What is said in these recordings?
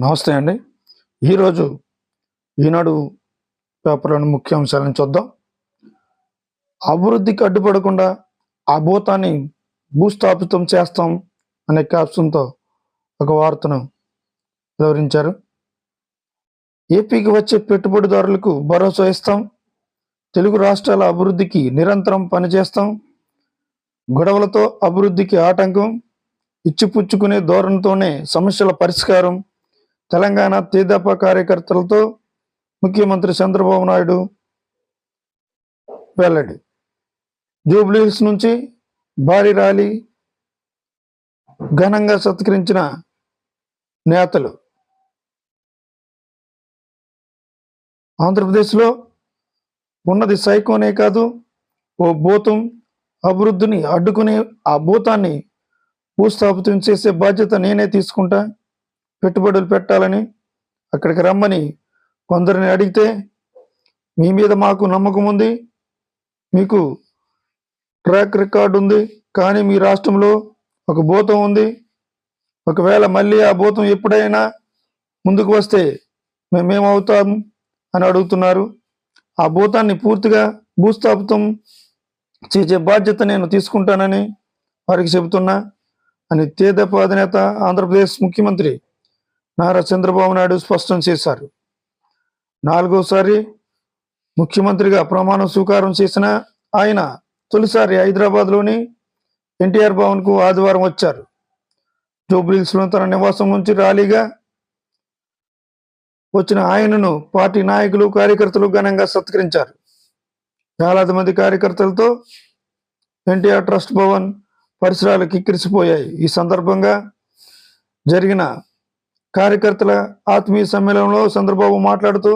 నమస్తే అండి. ఈరోజు ఈనాడు పేపర్లోని ముఖ్య అంశాలను చూద్దాం. అభివృద్ధికి అడ్డుపడకుండా ఆ భూతాన్ని భూస్థాపితం చేస్తాం అనే క్యాప్షన్తో ఒక వార్తను వివరించారు. ఏపీకి వచ్చే పెట్టుబడిదారులకు భరోసా ఇస్తాం. తెలుగు రాష్ట్రాల అభివృద్ధికి నిరంతరం పనిచేస్తాం. గొడవలతో అభివృద్ధికి ఆటంకం. ఇచ్చిపుచ్చుకునే ధోరణితోనే సమస్యల పరిష్కారం. తెలంగాణ తీదప్ప కార్యకర్తలతో ముఖ్యమంత్రి చంద్రబాబు నాయుడు వెల్లడి. జూబ్లీహిల్స్ నుంచి భారీ ర్యాలీ ఘనంగా సత్కరించిన నేతలు ఆంధ్రప్రదేశ్లో ఉన్నది సైకోనే కాదు ఓ భూతం అభివృద్ధిని అడ్డుకుని ఆ భూతాన్ని భూస్థాపితం చేసే బాధ్యత నేనే తీసుకుంటా. పెట్టుబడులు పెట్టాలని అక్కడికి రమ్మని కొందరిని అడిగితే మీ మీద మాకు నమ్మకం ఉంది మీకు ట్రాక్ రికార్డు ఉంది కానీ మీ రాష్ట్రంలో ఒక భూతం ఉంది. ఒకవేళ మళ్ళీ ఆ భూతం ఎప్పుడైనా ముందుకు వస్తే మేమేమవుతాం అని అడుగుతున్నారు. ఆ భూతాన్ని పూర్తిగా భూస్థాపితం చేసే బాధ్యత నేను తీసుకుంటానని వారికి చెబుతున్నా. అని తేదప అధినేత ఆంధ్రప్రదేశ్ ముఖ్యమంత్రి నారా చంద్రబాబు నాయుడు స్పష్టం చేశారు. నాలుగోసారి ముఖ్యమంత్రిగా ప్రమాణ స్వీకారం చేసిన ఆయన తొలిసారి హైదరాబాద్లోని ఎన్టీఆర్ భవన్కు ఆదివారం వచ్చారు. జూబ్లీస్లో తన నివాసం నుంచి ర్యాలీగా వచ్చిన ఆయనను పార్టీ నాయకులు కార్యకర్తలు ఘనంగా సత్కరించారు. వేలాది మంది కార్యకర్తలతో ఎన్టీఆర్ ట్రస్ట్ భవన్ పరిసరాలు కిక్కిరిసిపోయాయి ఈ సందర్భంగా జరిగిన కార్యకర్తల ఆత్మీయ సమ్మేళనంలో చంద్రబాబు మాట్లాడుతూ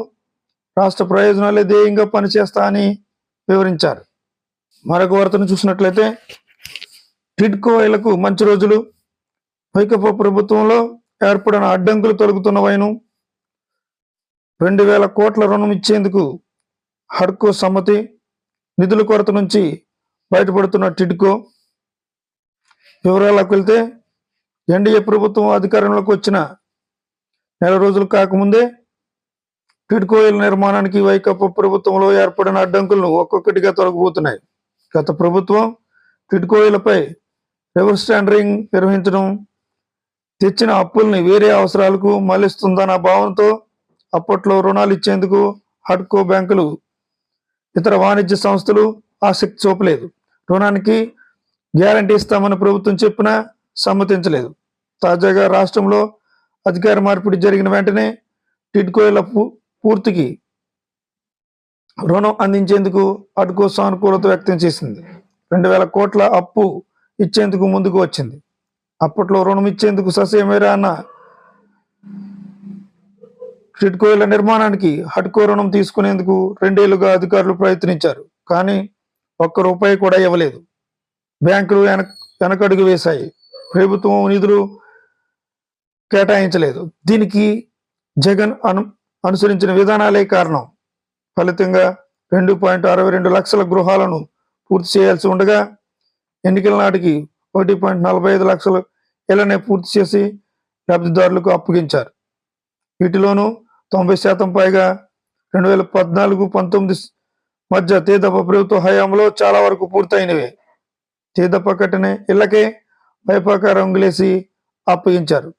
రాష్ట్ర ప్రయోజనాలే ధ్యేయంగా పనిచేస్తా అని వివరించారు. మరొక వార్తను చూసినట్లయితే టిడ్కోయిలకు మంచి రోజులు. వైకపా ప్రభుత్వంలో ఏర్పడిన అడ్డంకులు తొలగుతున్న వైను. రెండు వేల కోట్ల రుణం ఇచ్చేందుకు హడ్కో సమ్మతి. నిధుల కొరత నుంచి బయటపడుతున్న టిడ్కో. వివరాలకు వెళ్తే ఎన్డీఏ ప్రభుత్వం అధికారంలోకి వచ్చిన నెల రోజులు కాకముందే టిడ్కోయిల నిర్మాణానికి వైకప్ప ప్రభుత్వంలో ఏర్పడిన అడ్డంకులను ఒక్కొక్కటిగా తొలగిపోతున్నాయి. గత ప్రభుత్వం టిడ్కోయిలపై రివర్స్ టెండరింగ్ నిర్వహించడం తెచ్చిన అప్పుల్ని వేరే అవసరాలకు మళ్ళిస్తుందన్న భావనతో అప్పట్లో రుణాలు ఇచ్చేందుకు హడ్కో బ్యాంకులు ఇతర వాణిజ్య సంస్థలు ఆసక్తి చూపలేదు. రుణానికి గ్యారంటీ ఇస్తామని ప్రభుత్వం చెప్పినా సమ్మతించలేదు. తాజాగా రాష్ట్రంలో అధికార మార్పిడి జరిగిన వెంటనే టిడ్కోయిల పూ- పూర్తికి రుణం అందించేందుకు అడ్కో సానుకూలత వ్యక్తం చేసింది. రెండు వేల కోట్ల అప్పు ఇచ్చేందుకు ముందుకు వచ్చింది. అప్పట్లో రుణం ఇచ్చేందుకు ససేమేరా అన్న టిడ్కోయిల నిర్మాణానికి హడ్కో రుణం తీసుకునేందుకు రెండేళ్ళుగా అధికారులు ప్రయత్నించారు కానీ ఒక్క రూపాయి కూడా ఇవ్వలేదు. బ్యాంకులు వెనక వెనకడుగు వేశాయి. ప్రభుత్వం నిధులు కేటాయించలేదు. దీనికి జగన్ అను అనుసరించిన విధానాలే కారణం. ఫలితంగా రెండు పాయింట్ అరవై రెండు లక్షల గృహాలను పూర్తి చేయాల్సి ఉండగా ఎన్నికల నాటికి ఒకటి పాయింట్ నలభై ఐదు లక్షల ఇళ్ళనే పూర్తి చేసి లబ్ధిదారులకు అప్పగించారు. వీటిలోనూ తొంభై శాతం పైగా రెండు వేల పద్నాలుగు పంతొమ్మిది మధ్య తేదప ప్రభుత్వ హయాంలో చాలా వరకు పూర్తయినవే. తేదప కట్టిన ఇళ్ళకే వైపాక రంగులేసి అప్పగించారు.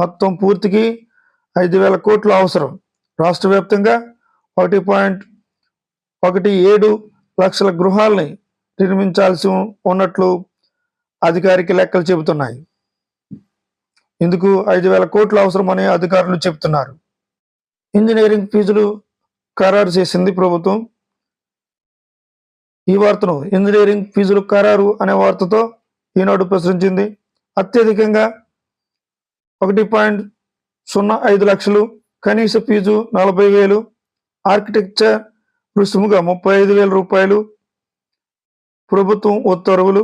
మొత్తం పూర్తికి ఐదు వేల కోట్లు అవసరం. రాష్ట్ర వ్యాప్తంగా ఒకటి పాయింట్ ఒకటి ఏడు లక్షల గృహాలని నిర్మించాల్సి ఉన్నట్లు అధికారిక లెక్కలు చెబుతున్నాయి. ఇందుకు ఐదు వేల కోట్లు అవసరమని అధికారులు చెబుతున్నారు. ఇంజనీరింగ్ ఫీజులు ఖరారు చేసింది ప్రభుత్వం. ఈ వార్తను ఇంజనీరింగ్ ఫీజులు ఖరారు అనే వార్తతో ఈనాడు ప్రచురించింది. అత్యధికంగా ఒకటి పాయింట్ సున్నా ఐదు లక్షలు కనీస ఫీజు నలభై వేలు ఆర్కిటెక్చర్ రుసుముగా ముప్పై ఐదు వేల రూపాయలు ప్రభుత్వం ఉత్తర్వులు.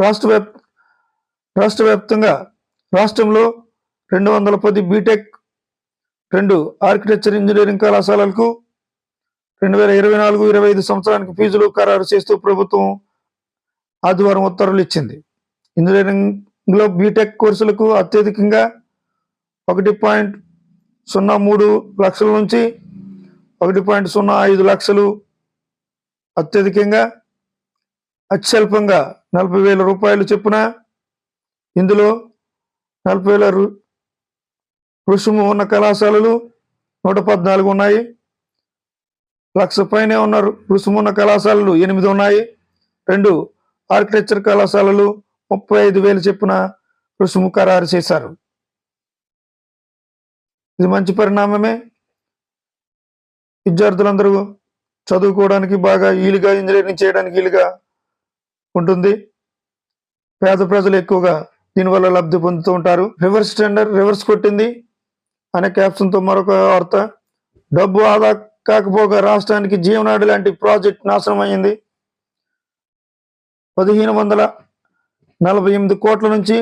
రాష్ట్ర వ్యాప్ రాష్ట్ర వ్యాప్తంగా రాష్ట్రంలో రెండు వందల పది బీటెక్ రెండు ఆర్కిటెక్చర్ ఇంజనీరింగ్ కళాశాలలకు రెండు వేల ఇరవై నాలుగు ఇరవై ఐదు సంవత్సరానికి ఫీజులు ఖరారు చేస్తూ ప్రభుత్వం ఆదివారం ఉత్తర్వులు ఇచ్చింది. ఇంజనీరింగ్లో బీటెక్ కోర్సులకు అత్యధికంగా ఒకటి పాయింట్ సున్నా మూడు లక్షల నుంచి ఒకటి పాయింట్ సున్నా ఐదు లక్షలు అత్యధికంగా అత్యల్పంగా నలభై వేల రూపాయలు చొప్పున ఇందులో నలభై వేల రు- రుసుము ఉన్న కళాశాలలు నూట పద్నాలుగు ఉన్నాయి. లక్ష పైనే ఉన్న రుసుము ఉన్న కళాశాలలు ఎనిమిది ఉన్నాయి. రెండు ఆర్కిటెక్చర్ కళాశాలలు ముప్పై ఐదు వేలు చొప్పున రుసుము ఖరారు చేశారు. ఇది మంచి పరిణామమే. విద్యార్థులందరూ చదువుకోవడానికి బాగా ఈలుగా ఇంజనీరింగ్ చేయడానికి వీలుగా ఉంటుంది. పేద ప్రజలు ఎక్కువగా దీనివల్ల లబ్ధి పొందుతూ ఉంటారు. రివర్స్ టెండర్ రివర్స్ కొట్టింది అనే క్యాప్షన్తో మరొక వార్త. డబ్బు ఆదా కాకపోగా రాష్ట్రానికి జీవనాడి లాంటి ప్రాజెక్ట్ నాశనం అయింది పదిహేను వందల నలభై ఎనిమిది కోట్ల నుంచి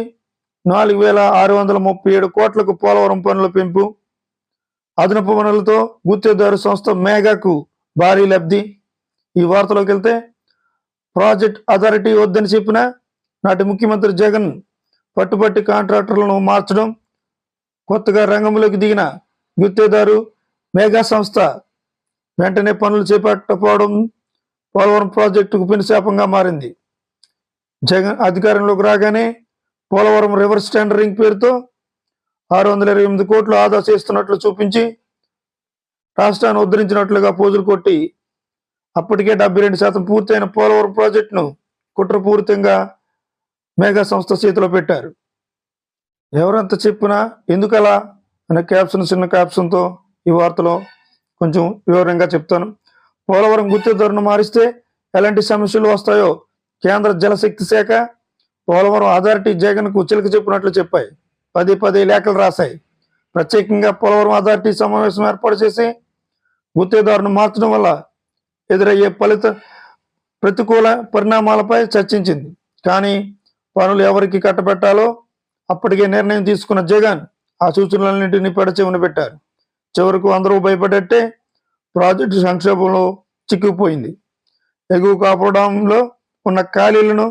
నాలుగు వేల ఆరు వందల ముప్పై ఏడు కోట్లకు పోలవరం పనుల పెంపు అదనపు వనరులతో గుత్తేదారు సంస్థ మేఘాకు భారీ లబ్ధి. ఈ వార్తలోకి వెళ్తే ప్రాజెక్ట్ అథారిటీ వద్దని చెప్పిన నాటి ముఖ్యమంత్రి జగన్ పట్టుబట్టి కాంట్రాక్టర్లను మార్చడం కొత్తగా రంగంలోకి దిగిన గుత్తేదారు మేఘా సంస్థ వెంటనే పనులు చేపట్టకపోవడం పోలవరం ప్రాజెక్టుకు పెనుశాపంగా మారింది. జగన్ అధికారంలోకి రాగానే పోలవరం రివర్స్ టెండరింగ్ పేరుతో ఆరు వందల ఇరవై ఎనిమిది కోట్లు ఆదా చేస్తున్నట్లు చూపించి రాష్ట్రాన్ని ఉద్ధరించినట్లుగా పోజులు కొట్టి అప్పటికే డెబ్బై రెండు శాతం పూర్తయిన పోలవరం ప్రాజెక్టును కుట్రపూరితంగా మేఘా సంస్థ చేతిలో పెట్టారు. ఎవరంత చెప్పినా ఎందుకలా అనే క్యాప్షన్ చిన్న క్యాప్షన్తో ఈ వార్తలో కొంచెం వివరంగా చెప్తాను. పోలవరం గుర్తిధరను మారిస్తే ఎలాంటి సమస్యలు వస్తాయో కేంద్ర జలశక్తి శాఖ పోలవరం అథారిటీ జగన్కు చిలక చెప్పినట్లు చెప్పాయి. పది పది లేఖలు రాశాయి. ప్రత్యేకంగా పోలవరం అథారిటీ సమావేశం ఏర్పాటు చేసి గుత్తేదారును మార్చడం వల్ల ఎదురయ్యే ఫలిత ప్రతికూల పరిణామాలపై చర్చించింది. కానీ పనులు ఎవరికి కట్టబెట్టాలో అప్పటికే నిర్ణయం తీసుకున్న జగన్ ఆ సూచనలన్నింటినీ పెడచెవిన పెట్టారు. చివరకు అందరూ భయపడట్టే ప్రాజెక్టు సంక్షోభంలో చిక్కుపోయింది ఎగువ కాపడంలో ఉన్న ఖాళీలను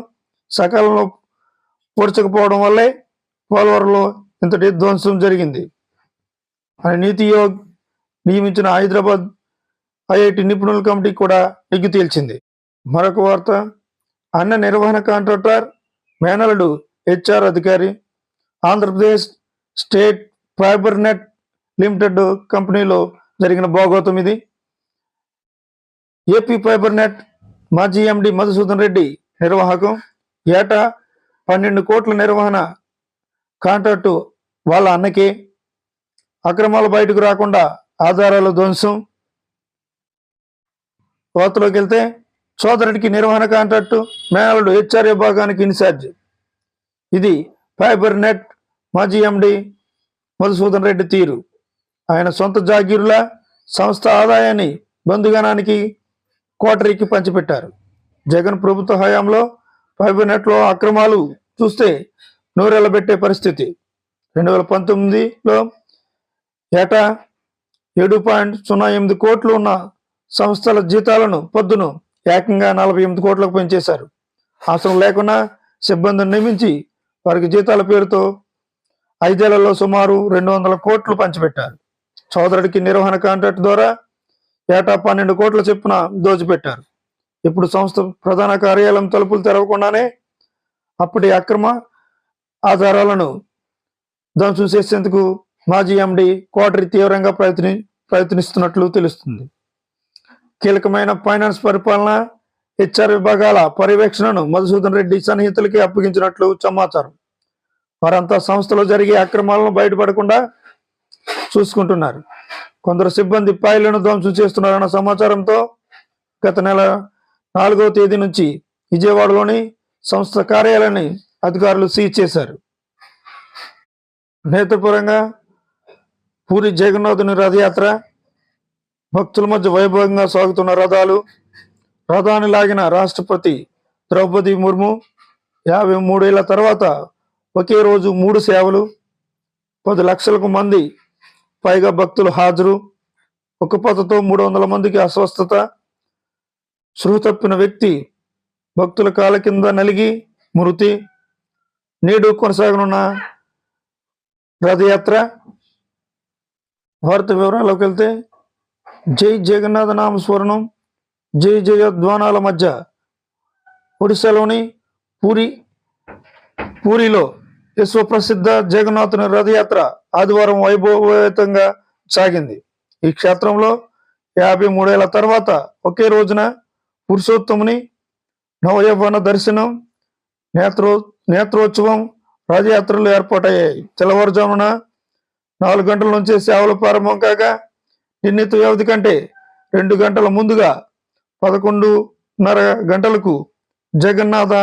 సకాలంలో పూడ్చకపోవడం వల్లే పోలవరంలో ఇంతటి ధ్వంసం జరిగింది. అని నీతి ఆయోగ్ నియమించిన హైదరాబాద్ ఐఐటి నిపుణుల కమిటీ కూడా నిగ్గు తేల్చింది. మరొక వార్త అన్న నిర్వహణ కాంట్రాక్టర్ మేనలుడు హెచ్ఆర్ అధికారి Andhra Pradesh state fiber net limited కంపెనీలో జరిగిన భాగోతం ఇది. ఏపీ ఫైబర్ నెట్ మాజీ ఎండి మధుసూదన్ రెడ్డి నిర్వాహకం. ఏటా పన్నెండు కోట్ల నిర్వహణ కాంట్రాక్టు వాళ్ళ అన్నకి అక్రమాలు బయటకు రాకుండా ఆధారాలు ధ్వంసం. వార్తలోకి వెళ్తే సోదరుడికి నిర్వహణ కాంట్రాక్టు మేనలుడు హెచ్ఆర్ విభాగానికి ఇన్ఛార్జ్. ఇది ఫైబర్ నెట్ మాజీ ఎండి మధుసూదన్ రెడ్డి తీరు. ఆయన సొంత జాగీరుల సంస్థ ఆదాయాన్ని బంధుగణానికి కోటరీకి పంచిపెట్టారు. జగన్ ప్రభుత్వ హయాంలో ఫైబర్ నెట్లో అక్రమాలు చూస్తే నూరెళ్ళబెట్టే పరిస్థితి. రెండు వేల పంతొమ్మిదిలో ఏటా ఏడు పాయింట్ సున్నా ఎనిమిది కోట్లు ఉన్న సంస్థల జీతాలను పొద్దును ఏకంగా నలభై ఎనిమిది కోట్లకు పెంచేశారు. అవసరం లేకుండా సిబ్బందిని నియమించి వారికి జీతాల పేరుతో ఐదేళ్ళలో సుమారు రెండు వందల కోట్లు పంచిపెట్టారు. సోదరుడికి నిర్వహణ కాంట్రాక్ట్ ద్వారా ఏటా పన్నెండు కోట్ల చొప్పున దోచిపెట్టారు. ఇప్పుడు సంస్థ ప్రధాన కార్యాలయం తలుపులు తెరవకుండానే అప్పటి అక్రమ ఆధారాలను ధ్వంసం చేసేందుకు మాజీ ఎండి కోటరి తీవ్రంగా ప్రయత్ని ప్రయత్నిస్తున్నట్లు తెలుస్తుంది. కీలకమైన ఫైనాన్స్ పరిపాలన హెచ్ఆర్ విభాగాల పర్యవేక్షణను మధుసూదన్ రెడ్డి సన్నిహితులకి అప్పగించినట్లు సమాచారం. వారంతా సంస్థలో జరిగే అక్రమాలను బయటపడకుండా చూసుకుంటున్నారు. కొందరు సిబ్బంది పాయలను ధ్వంసం చేస్తున్నారన్న సమాచారంతో గత నెల నాలుగవ తేదీ నుంచి విజయవాడలోని సంస్థ కార్యాలయాన్ని అధికారులు సీజ్ చేశారు. నేతపరంగా పూరి జగన్నాథుని రథయాత్ర భక్తుల మధ్య వైభవంగా సాగుతున్న రథాలు రథాన్ని లాగిన రాష్ట్రపతి ద్రౌపది ముర్ము యాభై మూడేళ్ళ తర్వాత ఒకే రోజు మూడు సేవలు పది లక్షలకు మంది పైగా భక్తులు హాజరు. ఒక పతతో మూడు వందల మందికి అస్వస్థత. శృతప్పిన వ్యక్తి భక్తుల కాల కింద నలిగి మృతి. నేడు కొనసాగనున్న రథయాత్ర. భారత వివరాల్లోకి వెళ్తే జై జగన్నాథ నామస్మరణం జై జయధ్వానాల మధ్య ఒడిశాలోని పూరి పూరిలో విశ్వప్రసిద్ధ జగన్నాథుని రథయాత్ర ఆదివారం వైభవయుతంగా సాగింది. ఈ క్షేత్రంలో యాభై మూడేళ్ళ తర్వాత ఒకే రోజున పురుషోత్తముని నవయవ్వన దర్శనం నేత్రో నేత్రోత్సవం రథయాత్రలు ఏర్పాటయ్యాయి. తెల్లవారుజామున నాలుగు గంటల నుంచి సేవలు ప్రారంభం కాగా నిర్ణీత వ్యవధి కంటే రెండు గంటల ముందుగా పదకొండున్నర గంటలకు జగన్నాథ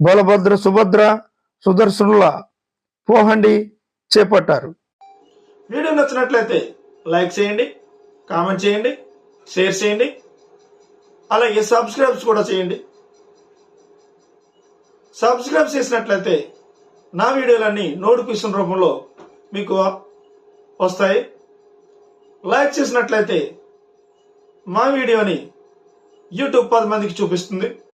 బలభద్ర సుభద్ర సుదర్శనుల పోహండి చేపట్టారు. వీడియో నచ్చినట్లయితే లైక్ చేయండి కామెంట్ చేయండి షేర్ చేయండి అలాగే సబ్స్క్రైబ్స్ కూడా చేయండి. సబ్స్క్రైబ్ చేసినట్లయితే నా వీడియోలన్నీ నోటిఫికేషన్ రూపంలో మీకు వస్తాయి. లైక్ చేసినట్లయితే మా వీడియోని యూట్యూబ్ పది మందికి చూపిస్తుంది.